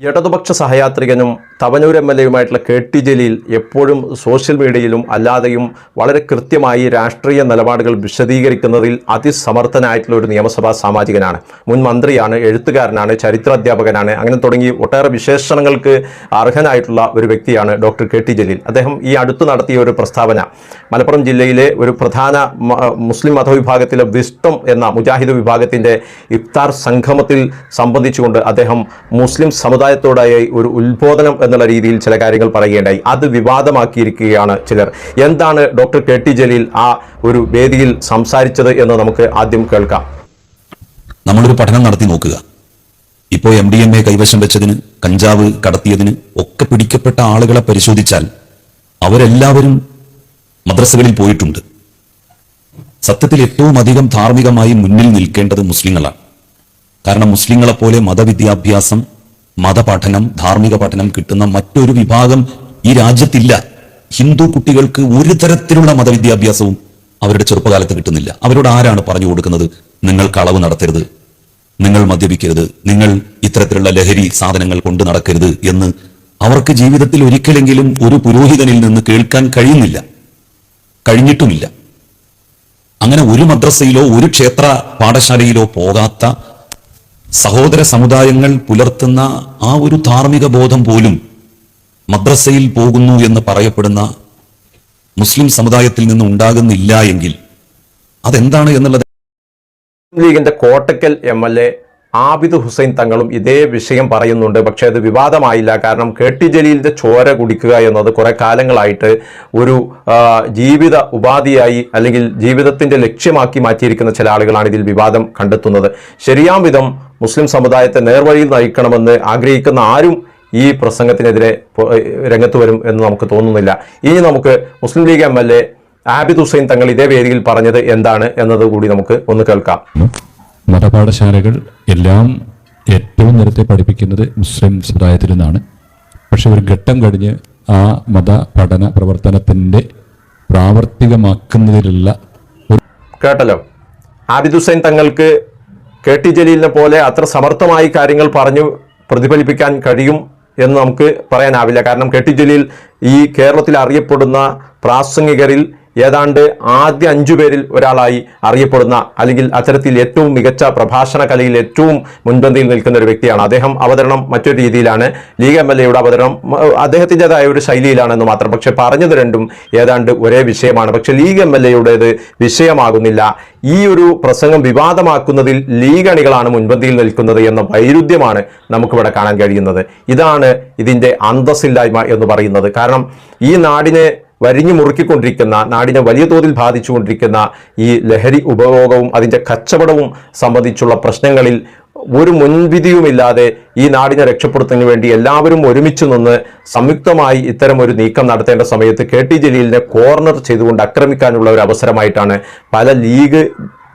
ഇടതുപക്ഷ സഹയാത്രികനും Thavanur M L എയുമായിട്ടുള്ള കെ ടി ജലീൽ എപ്പോഴും സോഷ്യൽ മീഡിയയിലും അല്ലാതെയും വളരെ കൃത്യമായി രാഷ്ട്രീയ നിലപാടുകൾ വിശദീകരിക്കുന്നതിൽ അതിസമർത്ഥനായിട്ടുള്ള ഒരു നിയമസഭാ സാമാജികനാണ്. മുൻ മന്ത്രിയാണ് എഴുത്തുകാരനാണ് ചരിത്രാധ്യാപകനാണ് അങ്ങനെ തുടങ്ങി ഒട്ടേറെ വിശേഷണങ്ങൾക്ക് അർഹനായിട്ടുള്ള ഒരു വ്യക്തിയാണ് ഡോക്ടർ കെ ടി ജലീൽ അദ്ദേഹം ഈ അടുത്ത് നടത്തിയ ഒരു പ്രസ്താവന മലപ്പുറം ജില്ലയിലെ ഒരു പ്രധാന മുസ്ലിം മതവിഭാഗത്തിലെ വിസ്റ്റം എന്ന മുജാഹിദ് വിഭാഗത്തിന്റെ ഇഫ്താർ സംഗമത്തിൽ സംബന്ധിച്ചുകൊണ്ട് അദ്ദേഹം മുസ്ലിം സമുദായത്തോടായി ഒരു ഉത്ബോധനം എന്നുള്ള രീതിയിൽ ചില കാര്യങ്ങൾ പറയുകയുണ്ടായി. അത് വിവാദമാക്കിയിരിക്കുകയാണ് ചിലർ. എന്താണ് ഡോക്ടർ കെ ടി ജലീൽ ആ ഒരു വേദിയിൽ സംസാരിച്ചത് എന്ന് നമുക്ക് ആദ്യം കേൾക്കാം. നമ്മളൊരു പഠനം നടത്തി നോക്കുക. ഇപ്പോ എം ഡി എം എ കൈവശം വെച്ചതിന് കഞ്ചാവ് കടത്തിയതിന് ഒക്കെ പിടിക്കപ്പെട്ട ആളുകളെ പരിശോധിച്ചാൽ അവരെല്ലാവരും മദ്രസകളിൽ പോയിട്ടുണ്ട്. സത്യത്തിൽ ഏറ്റവും അധികം ധാർമ്മികമായി മുന്നിൽ നിൽക്കേണ്ടത് മുസ്ലിങ്ങളാണ്. കാരണം മുസ്ലിങ്ങളെ പോലെ മതവിദ്യാഭ്യാസം മതപഠനം ധാർമ്മിക പഠനം കിട്ടുന്ന മറ്റൊരു വിഭാഗം ഈ രാജ്യത്തില്ല. ഹിന്ദു കുട്ടികൾക്ക് ഒരു തരത്തിലുള്ള മതവിദ്യാഭ്യാസവും അവരുടെ ചെറുപ്പകാലത്ത് കിട്ടുന്നില്ല. അവരോട് ആരാണ് പറഞ്ഞു കൊടുക്കുന്നത്? നിങ്ങൾ കളവ് നടത്തരുത്. നിങ്ങൾ മദ്യപിക്കരുത്. നിങ്ങൾ ഇത്തരത്തിലുള്ള ലഹരി സാധനങ്ങൾ കൊണ്ട് നടക്കരുത് എന്ന് അവർക്ക് ജീവിതത്തിൽ ഒരിക്കലെങ്കിലും ഒരു പുരോഹിതനിൽ നിന്ന് കേൾക്കാൻ കഴിയുന്നില്ല. കഴിഞ്ഞിട്ടുമില്ല. അങ്ങനെ ഒരു മദ്രസയിലോ ഒരു ക്ഷേത്ര പാഠശാലയിലോ പോകാത്ത സഹോദര സമുദായങ്ങൾ പുലർത്തുന്ന ആ ഒരു ധാർമ്മിക ബോധം പോലും മദ്രസയിൽ പോകുന്നു എന്ന് പറയപ്പെടുന്ന മുസ്ലിം സമുദായത്തിൽ നിന്ന് ഉണ്ടാകുന്നില്ല എങ്കിൽ അതെന്താണ് എന്നുള്ളത്? ലീഗിന്റെ Kottakkal M L A Abid Hussain തങ്ങളും ഇതേ വിഷയം പറയുന്നുണ്ട്. പക്ഷേ അത് വിവാദമായില്ല. കാരണം കെ ടി ജലീലിന്റെ ചോര കുടിക്കുക എന്നത് കുറേ കാലങ്ങളായിട്ട് ഒരു ജീവിത ഉപാധിയായി അല്ലെങ്കിൽ ജീവിതത്തിന്റെ ലക്ഷ്യമാക്കി മാറ്റിയിരിക്കുന്ന ചില ആളുകളാണ് ഇതിൽ വിവാദം കണ്ടെത്തുന്നത്. ശരിയാം വിധം മുസ്ലിം സമുദായത്തെ നേർവഴിയിൽ നയിക്കണമെന്ന് ആഗ്രഹിക്കുന്ന ആരും ഈ പ്രസംഗത്തിനെതിരെ രംഗത്ത് വരും എന്ന് നമുക്ക് തോന്നുന്നില്ല. ഇനി നമുക്ക് Muslim League M L A Abid Hussain Thangal ഇതേ വേദിയിൽ പറഞ്ഞത് എന്താണ് എന്നത് കൂടി നമുക്ക് ഒന്ന് കേൾക്കാം. മതപാഠശാലകൾ എല്ലാം ഏറ്റവും നേരത്തെ പഠിപ്പിക്കുന്നത് മുസ്ലിം സമുദായത്തിൽ നിന്നാണ്. പക്ഷെ ഒരു ഘട്ടം കഴിഞ്ഞ് ആ മത പഠന പ്രവർത്തനത്തിന്റെ പ്രാവർത്തികമാക്കുന്നതിലുള്ള കേട്ടല്ലോ. ആബിദ് ഹുസൈൻ തങ്ങൾക്ക് കെ ടി ജലീലിനെ പോലെ അത്ര സമർത്ഥമായി കാര്യങ്ങൾ പറഞ്ഞു പ്രതിഫലിപ്പിക്കാൻ കഴിയും എന്ന് നമുക്ക് പറയാനാവില്ല. കാരണം കെ ടി ജലീൽ ഈ കേരളത്തിൽ അറിയപ്പെടുന്ന പ്രാസംഗികരിൽ ഏതാണ്ട് ആദ്യ അഞ്ചു പേരിൽ ഒരാളായി അറിയപ്പെടുന്ന അല്ലെങ്കിൽ അത്തരത്തിൽ ഏറ്റവും മികച്ച പ്രഭാഷണ കലയിൽ ഏറ്റവും മുൻപന്തിയിൽ നിൽക്കുന്ന ഒരു വ്യക്തിയാണ്. അദ്ദേഹം അവതരണം മറ്റൊരു രീതിയിലാണ്. ലീഗ് എം എൽ എയുടെ അവതരണം അദ്ദേഹത്തിന്റെതായ ഒരു ശൈലിയിലാണെന്ന് മാത്രം. പക്ഷെ പറഞ്ഞത് രണ്ടും ഏതാണ്ട് ഒരേ വിഷയമാണ്. പക്ഷെ ലീഗ് എം എൽ എയുടേത് വിഷയമാകുന്നില്ല. ഈ ഒരു പ്രസംഗം വിവാദമാക്കുന്നതിൽ ലീഗ് അണികളാണ് മുൻപന്തിയിൽ നിൽക്കുന്നത് എന്ന വൈരുദ്ധ്യമാണ് നമുക്കിവിടെ കാണാൻ കഴിയുന്നത്. ഇതാണ് ഇതിന്റെ അന്തസ്സില്ലായ്മ എന്ന് പറയുന്നത്. കാരണം ഈ നാടിനെ വരിഞ്ഞു മുറുക്കിക്കൊണ്ടിരിക്കുന്ന നാടിനെ വലിയ തോതിൽ ബാധിച്ചുകൊണ്ടിരിക്കുന്ന ഈ ലഹരി ഉപഭോഗവും അതിന്റെ കച്ചവടവും സംബന്ധിച്ചുള്ള പ്രശ്നങ്ങളിൽ ഒരു മുൻവിധിയുമില്ലാതെ ഈ നാടിനെ രക്ഷപ്പെടുത്തുന്നതിന് വേണ്ടി എല്ലാവരും ഒരുമിച്ച് നിന്ന് സംയുക്തമായി ഇത്തരം ഒരു നീക്കം നടത്തേണ്ട സമയത്ത് കെ ടി ജലീലിനെ കോർണർ ചെയ്തുകൊണ്ട് ആക്രമിക്കാനുള്ള ഒരു അവസരമായിട്ടാണ് പല ലീഗ്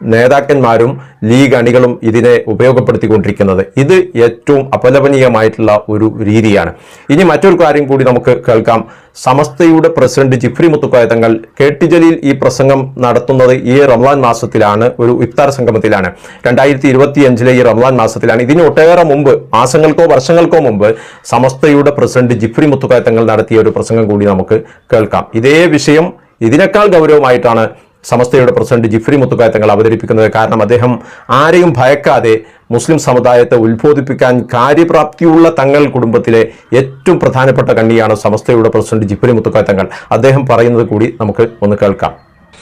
നേതാക്കന്മാരും ലീഗ് അണികളും ഇതിനെ ഉപയോഗപ്പെടുത്തിക്കൊണ്ടിരിക്കുന്നത്. ഇത് ഏറ്റവും അപലപനീയമായിട്ടുള്ള ഒരു രീതിയാണ്. ഇനി മറ്റൊരു കാര്യം കൂടി നമുക്ക് കേൾക്കാം. സമസ്തയുടെ president Jifri Muthukoya Thangal K T Jaleel ഈ പ്രസംഗം നടത്തുന്നത് ഈ റംലാൻ മാസത്തിലാണ് ഒരു ഇഫ്താർ സംഗമത്തിലാണ്. രണ്ടായിരത്തി ഇരുപത്തി അഞ്ചിലെ ഈ റംലാൻ മാസത്തിലാണ്. ഇതിന് ഒട്ടേറെ മുമ്പ് മാസങ്ങൾക്കോ വർഷങ്ങൾക്കോ മുമ്പ് സമസ്തയുടെ പ്രസിഡന്റ് ജിഫ്രി മുത്തുക്കോയ തങ്ങൾ നടത്തിയ ഒരു പ്രസംഗം കൂടി നമുക്ക് കേൾക്കാം. ഇതേ വിഷയം ഇതിനേക്കാൾ ഗൗരവമായിട്ടാണ് സമസ്തയുടെ പ്രസിഡന്റ് ജിഫ്രി മുത്തുക്കായ തങ്ങൾ അവതരിപ്പിക്കുന്നത് കാരണം അദ്ദേഹം ആരെയും ഭയക്കാതെ മുസ്ലിം സമുദായത്തെ ഉത്ബോധിപ്പിക്കാൻ കാര്യപ്രാപ്തിയുള്ള തങ്ങൾ കുടുംബത്തിലെ ഏറ്റവും പ്രധാനപ്പെട്ട കണ്ണിയാണ് സമസ്തയുടെ പ്രസിഡന്റ് ജിഫ്രി മുത്തുക്കായ തങ്ങൾ. അദ്ദേഹം പറയുന്നത് കൂടി നമുക്ക് ഒന്ന് കേൾക്കാം.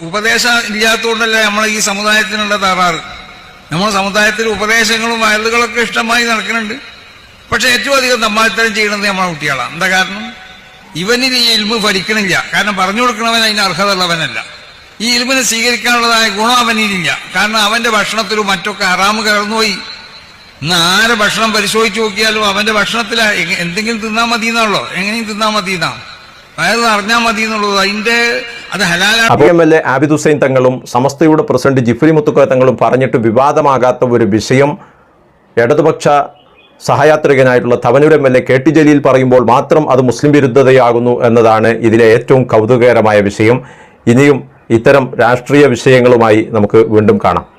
ഉപദേശം ഇല്ലാത്തതുകൊണ്ടല്ലേ നമ്മൾ ഈ സമുദായത്തിനുള്ള തകരാറ്? നമ്മുടെ സമുദായത്തിൽ ഉപദേശങ്ങളും വയലുകളൊക്കെ ഇഷ്ടമായി നടക്കുന്നുണ്ട്. പക്ഷെ ഏറ്റവും അധികം തമ്മാത്തരം ചെയ്യണത് നമ്മളെ കുട്ടികളാണ്. എന്താ കാരണം? ഇവനിൽ ഈ ഇൽമ് ഭരിക്കണില്ല. കാരണം പറഞ്ഞു കൊടുക്കണവൻ അതിന് അർഹത ഉള്ളവനല്ല ഈ ഇൽമിനെ സ്വീകരിക്കാനുള്ളതായ ഗുണം അവനിലില്ല. കാരണം അവന്റെ ഭക്ഷണത്തിലും മറ്റൊക്കെ ഹറാമ് കടന്നുപോയി ഇന്ന് ആരെ ഭക്ഷണം പരിശോധിച്ച് നോക്കിയാലും അവന്റെ ഭക്ഷണത്തിൽ എന്തെങ്കിലും തിന്നാൽ മതി എന്നാണല്ലോ എങ്ങനെയും തിന്നാൽ മതി എന്നാണ് അതായത് അറിഞ്ഞാൽ മതി എന്നുള്ളത് അതിന്റെ അത് എ ആബിദ് ഹുസൈൻ തങ്ങളും സമസ്തയുടെ പ്രസിഡന്റ് ജിഫ്രി മുത്തുക്കോയ തങ്ങളും പറഞ്ഞിട്ട് വിവാദമാകാത്ത ഒരു വിഷയം ഇടതുപക്ഷ സഹയാത്രികനായിട്ടുള്ള Thavanur M L A K T Jaleel പറയുമ്പോൾ മാത്രം അത് മുസ്ലിം വിരുദ്ധതയാകുന്നു എന്നതാണ് ഇതിലെ ഏറ്റവും കൗതുകകരമായ വിഷയം. ഇനിയും ഇത്തരം രാഷ്ട്രീയ വിഷയങ്ങളുമായി നമുക്ക് വീണ്ടും കാണാം.